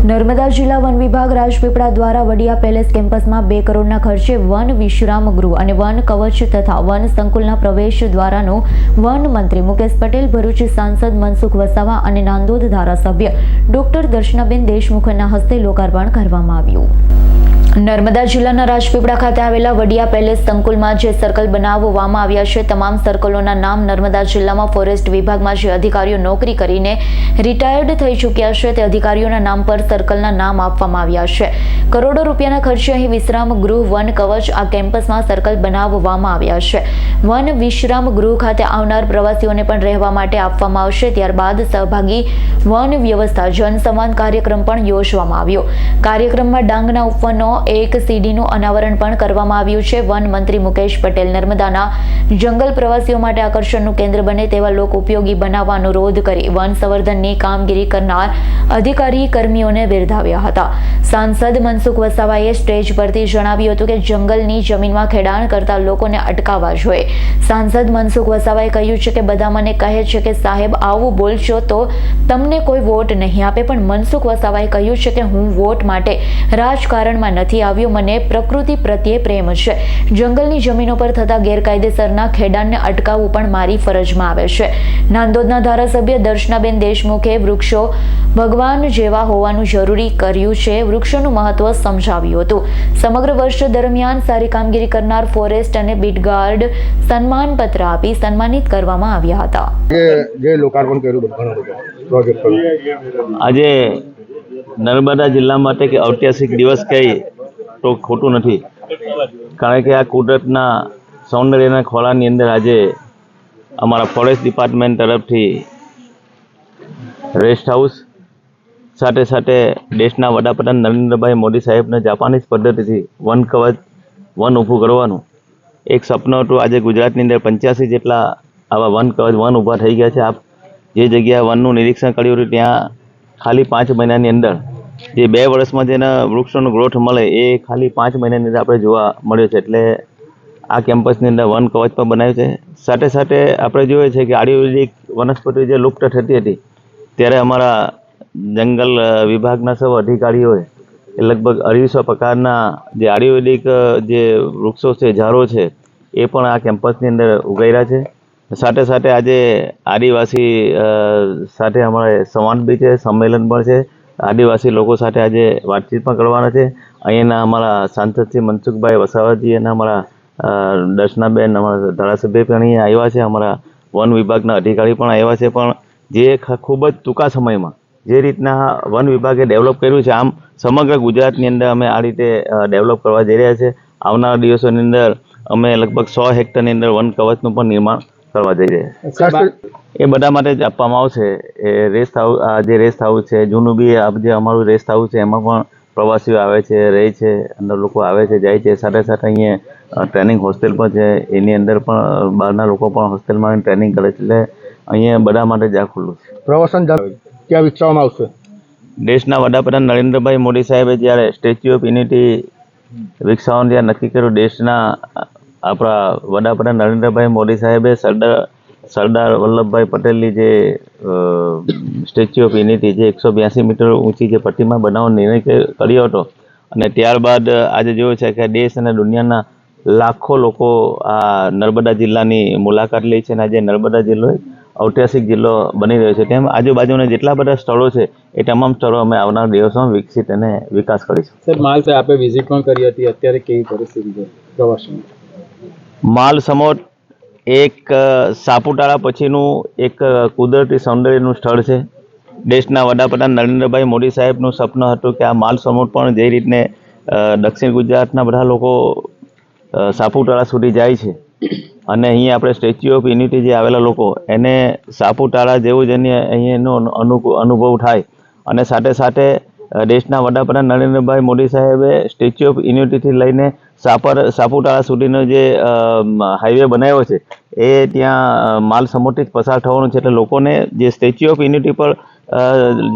નર્મદા જિલ્લા વન વિભાગ રાજપીપળા દ્વારા વડિયા પેલેસ કેમ્પસમાં બે કરોડના ખર્ચે વન વિશ્રામ ગૃહ અને વન કવચ તથા વન સંકુલના પ્રવેશ દ્વારાનું વન મંત્રી મુકેશ પટેલ, ભરૂચ સાંસદ મનસુખ વસાવા અને નાંદોદ ધારાસભ્ય ડોક્ટર દર્શનાબેન દેશમુખના હસ્તે લોકાર્પણ કરવામાં આવ્યું. નર્મદા જિલ્લાના રાજપીપળા ખાતે આવેલા વડિયા પેલેસ સંકુલમાં જે સર્કલ બનાવવામાં આવ્યા છે, તમામ સર્કલોના નામ નર્મદા જિલ્લામાં ફોરેસ્ટ વિભાગમાં જે અધિકારીઓ નોકરી કરીને રિટાયર્ડ થઈ ચૂક્યા છે, તે અધિકારીઓના નામ પર સર્કલના નામ આપવામાં આવ્યા છે. કરોડો રૂપિયાના ખર્ચે અહીં વિશ્રામ ગૃહ વન કવચ આ કેમ્પસમાં સર્કલ બનાવવામાં આવ્યા છે. વન વિશ્રામ ગૃહ ખાતે આવનાર પ્રવાસીઓને પણ રહેવા માટે આપવામાં આવશે. ત્યારબાદ સહભાગી વન વ્યવસ્થા જનસંવાદ કાર્યક્રમ પણ યોજવામાં આવ્યો. કાર્યક્રમમાં ડાંગના ઉપવનો એક સીડીનું અનાવરણ પણ કરવામાં આવ્યું છે. વન મંત્રી મુકેશ પટેલ નર્મદાના જંગલ પ્રવાસીઓ માટે આકર્ષણનું કેન્દ્ર બને તેવા લોક ઉપયોગી બનાવવા અનુરોધ કરી વન સંવર્ધનની કામગીરી કરનાર અધિકારી કર્મીઓને બિરદાવ્યા હતા. સાંસદ મનસુખ વસાવાએ સ્ટેજ પરથી જણાવ્યું હતું કે જંગલની જમીનમાં ખેડાણ કરતા લોકોને અટકાવવા જોઈએ સાંસદ મનસુખ વસાવાએ કહ્યું છે કે બધા મને કહે છે કે સાહેબ આવું બોલશો તો તમને કોઈ વોટ નહીં આપે, પણ મનસુખ વસાવાએ કહ્યું છે કે હું વોટ માટે રાજકારણમાં નથી આવ્યો મને પ્રકૃતિ પ્રત્યે પ્રેમ છે. જંગલની જમીનો પર થતા ગેરકાયદેસરના ખેડાણને અટકાવવું પણ મારી ફરજમાં આવે છે. નાંદોદના ધારાસભ્ય દર્શનાબેન દેશમુખે વૃક્ષો ભગવાન જેવા હોવાનું જરૂરી કર્યું છે. વૃક્ષોનું મહત્વ સમજાવ્યું હતું. સમગ્ર વર્ષ દરમિયાન સારી કામગીરી કરનાર ફોરેસ્ટ અને બીટગાર્ડ સન્માનપત્ર આપી સન્માનિત કરવામાં આવ્યા હતા. આજે નર્મદા જિલ્લા માટે કે ઐતિહાસિક દિવસ કહી તો ખોટું નથી. કારણ કે આ કુદરતના સૌંદર્યના ખોળાની અંદર આજે અમારા ફોરેસ્ટ ડિપાર્ટમેન્ટ તરફથી રેસ્ટ હાઉસ, સાથે સાથે દેશના વડાપ્રધાન નરેન્દ્રભાઈ મોદી સાહેબને જાપાનીઝ પદ્ધતિથી વન કવચ, વન ઊભું કરવાનું. એક સપનું હતું આજે ગુજરાતની અંદર પંચ્યાસી જેટલા આવા વન કવચ, વન ઊભા થઈ ગયા છે. આપ જે જગ્યાએ વનનું નિરીક્ષણ કર્યું હતું, ત્યાં ખાલી પાંચ મહિનાની અંદર જે બે વર્ષમાં જેના વૃક્ષોનો ગ્રોથ મળે એ ખાલી પાંચ મહિનાની અંદર આપણે જોવા મળ્યો છે. એટલે આ કેમ્પસની અંદર વન કવચ પણ બનાવ્યું છે. સાથે સાથે આપણે જોઈએ છે કે આયુર્વેદિક વનસ્પતિ જે લુપ્ત થતી હતી, ત્યારે અમારા જંગલ વિભાગના સૌ અધિકારીઓએ એ લગભગ અઢીસો પ્રકારના જે આયુર્વેદિક, જે વૃક્ષો છે, ઝાડો છે, એ પણ આ કેમ્પસની અંદર ઉગાડ્યા છે. સાથે સાથે આજે આદિવાસી સાથે અમારે સંવાદ બી છે, સંમેલન પણ છે. આદિવાસી લોકો સાથે આજે વાતચીત પણ કરવાના છે. અહીંયાના અમારા સાંસદ શ્રી મનસુખભાઈ વસાવાજી અને અમારા દર્શનાબેન, અમારા ધારાસભ્ય પણ અહીંયા આવ્યા છે. અમારા વન વિભાગના અધિકારી પણ આવ્યા છે. પણ જે ખૂબ જ ટૂંકા સમયમાં જે રીતના વન વિભાગે ડેવલપ કર્યું છે, આમ સમગ્ર ગુજરાતની અંદર અમે આ રીતે ડેવલપ કરવા જઈ રહ્યા છે. આવનારા દિવસોની અંદર અમે લગભગ સો હેક્ટરની અંદર વન કવચનું પણ નિર્માણ કરવા જઈ રહ્યા છીએ. એ બધા માટે જ આપવામાં આવશે. એ રેસ્ટ હાઉસ આ જે રેસ્ટ હાઉસ છે જૂનું બી આ જે અમારું રેસ્ટ હાઉસ છે એમાં પણ પ્રવાસીઓ આવે છે રહે છે અંદર લોકો આવે છે જાય છે. સાથે સાથે અહીંયા ટ્રેનિંગ હોસ્ટેલ પણ છે. એની અંદર પણ બહારના લોકો પણ હોસ્ટેલમાં ટ્રેનિંગ કરે છે. એટલે અહીંયા બધા માટે જ આ ખુલ્લું છે. પ્રવાસન ક્યાં વિકસાવવામાં આવશે? દેશના વડાપ્રધાન નરેન્દ્રભાઈ મોદી સાહેબે જ્યારે સ્ટેચ્યુ ઓફ યુનિટી વિકસાવવાનું જ્યારે નક્કી કર્યું દેશના આપણા વડાપ્રધાન નરેન્દ્રભાઈ મોદી સાહેબે સરદાર સરદાર વલ્લભભાઈ પટેલની જે સ્ટેચ્યુ ઓફ યુનિટી જે એકસો બ્યાસી મીટર ઊંચી જે પ્રતિમા બનાવવાનો નિર્ણય કર્યો હતો. અને ત્યારબાદ આજે જોયું છે કે દેશ અને દુનિયાના લાખો લોકો આ નર્મદા જિલ્લાની મુલાકાત લે છે અને આજે નર્મદા જિલ્લો ઐતિહાસિક જિલ્લો બની રહ્યો છે. તેમ આજુબાજુના જેટલા બધા સ્થળો છે એ તમામ સ્થળો અમે આવનાર દિવસોમાં વિકસિત અને વિકાસ કરીશું. સર માલ સાહેબ આપે વિઝિટ પણ કરી હતી અત્યારે કેવી પરિસ્થિતિ છે? પ્રવાસની. માલ સમોટ એક સાપુતારા પછીનું એક કુદરતી સૌંદર્યનું સ્થળ છે. દેશના વડાપ્રધાન નરેન્દ્રભાઈ મોદી સાહેબનું સપનું હતું કે આ માલ સમોટ પણ જે રીતને દક્ષિણ ગુજરાતના બધા લોકો સાપુતારા સુધી જાય છે. અને અહીંયા આપણે સ્ટેચ્યુ ઓફ યુનિટી જે આવેલા લોકો, એને સાપુતારા જેવું જ એને અહીંયાનો અનુ, અનુભવ થાય. અને સાથે સાથે દેશના વડાપ્રધાન નરેન્દ્રભાઈ મોદી સાહેબે સ્ટેચ્યુ ઓફ યુનિટીથી લઈને સાપર, સાપુતારા સુધીનો જે હાઈવે બનાવ્યો છે, એ ત્યાં માલ જ પસાર થવાનું છે એટલે લોકોને જે સ્ટેચ્યુ ઓફ યુનિટી પર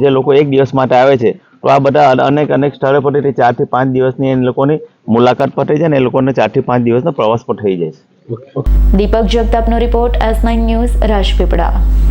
જે લોકો એક દિવસ માટે આવે છે, તો આ બધા અનેક અનેક સ્થળો પરથી ચારથી પાંચ દિવસની એ લોકોની મુલાકાત પર થઈ જાય ને એ લોકોને ચારથી પાંચ દિવસનો પ્રવાસ પર થઈ જાય છે. Deepak જગતાપનો report S nine news, Rajpipla.